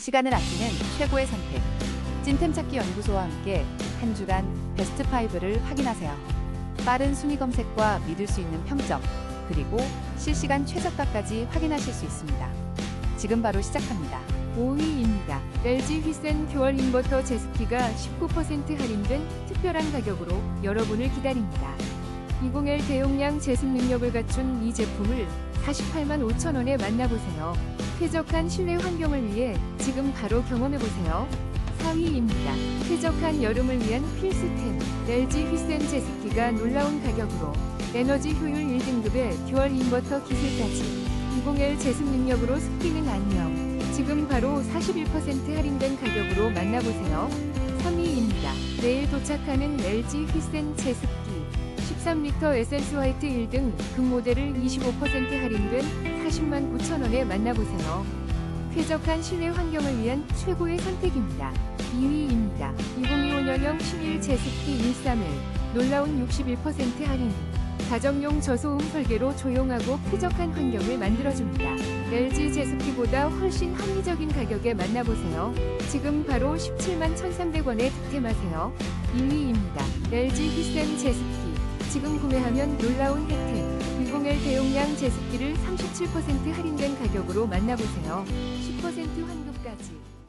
시간을 아끼는 최고의 선택. 찐템 찾기 연구소와 함께 한 주간 베스트 5를 확인하세요. 빠른 순위 검색과 믿을 수 있는 평점, 그리고 실시간 최저가까지 확인하실 수 있습니다. 지금 바로 시작합니다. 5위입니다. LG 휘센 듀얼 인버터 제습기가 19% 할인된 특별한 가격으로 여러분을 기다립니다. 201 대용량 제습 능력을 갖춘 이 제품을 48만 5천 원에 만나보세요. 쾌적한 실내 환경을 위해 지금 바로 경험해보세요. 4위입니다. 쾌적한 여름을 위한 필수템 LG 휘센 제습기가 놀라운 가격으로 에너지 효율 1등급의 듀얼 인버터 기술까지 201 제습 능력으로 습기는 안녕. 지금 바로 41% 할인된 가격으로 만나보세요. 3위입니다. 내일 도착하는 LG 휘센 제습기 13리터 에센스 화이트 1등 금모델을 25% 할인된 40만 9천 원에 만나보세요. 쾌적한 실내 환경을 위한 최고의 선택입니다. 2위입니다. 2025년형 신일 제습기 131 놀라운 61% 할인 가정용 저소음 설계로 조용하고 쾌적한 환경을 만들어줍니다. LG 제습기보다 훨씬 합리적인 가격에 만나보세요. 지금 바로 17만 1,300원에 득템하세요. 1위입니다. LG 휘센 제습기. 지금 구매하면 놀라운 혜택. 201 대용량 제습기를 37% 할인된 가격으로 만나보세요. 10% 환급까지.